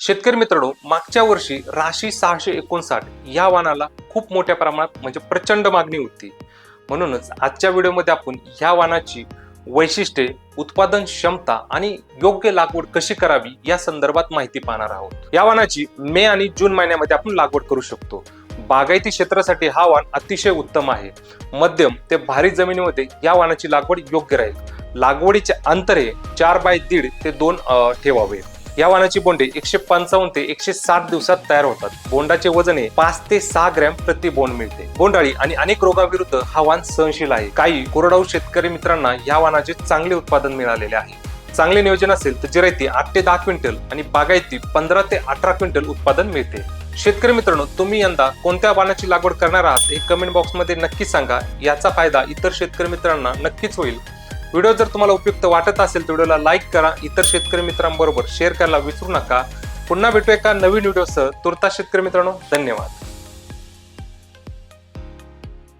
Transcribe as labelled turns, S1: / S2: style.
S1: शेतकरी मित्रांनो मागच्या वर्षी राशी सहाशे एकोणसाठ या वाणाला खूप मोठ्या प्रमाणात म्हणजे प्रचंड मागणी होती. म्हणूनच आजच्या व्हिडिओमध्ये आपण ह्या वाणाची वैशिष्ट्ये उत्पादन क्षमता आणि योग्य लागवड कशी करावी या संदर्भात माहिती पाहणार आहोत. या वाणाची मे आणि जून महिन्यामध्ये आपण लागवड करू शकतो. बागायती क्षेत्रासाठी हा वाण अतिशय उत्तम आहे. मध्यम ते भारी जमिनीमध्ये या वाणाची लागवड योग्य राहील. लागवडीचे अंतर हे चार बाय दीड ते दोन ठेवावे. या वाणाची बोंडे एकशे पंचावन्न ते एकशे साठ दिवसात तयार होतात. बोंडाचे वजन हे पाच ते सहा ग्रॅम प्रति बोंड मिळते. बोंडाळी आणि अनेक रोगाविरुद्ध हा वाण सहनशील आहे. काही कोरडाऊ शेतकरी मित्रांना या वाणाचे चांगले उत्पादन मिळालेले आहे. चांगले नियोजन असेल तर जिरायती आठ ते दहा क्विंटल आणि बागायती पंधरा ते अठरा क्विंटल उत्पादन मिळते. शेतकरी मित्रांनो तुम्ही यंदा कोणत्या वाणाची लागवड करणार आहात हे कमेंट बॉक्समध्ये नक्की सांगा. याचा फायदा इतर शेतकरी मित्रांना नक्कीच होईल. व्हिडिओ जर तुम्हाला उपयुक्त वाटत असेल तर व्हिडिओला लाईक करा. इतर शेतकरी मित्रांबरोबर शेअर करायला विसरू नका. पुन्हा भेटू एका नवीन व्हिडिओसह. तुर्ता शेतकरी मित्रांनो धन्यवाद.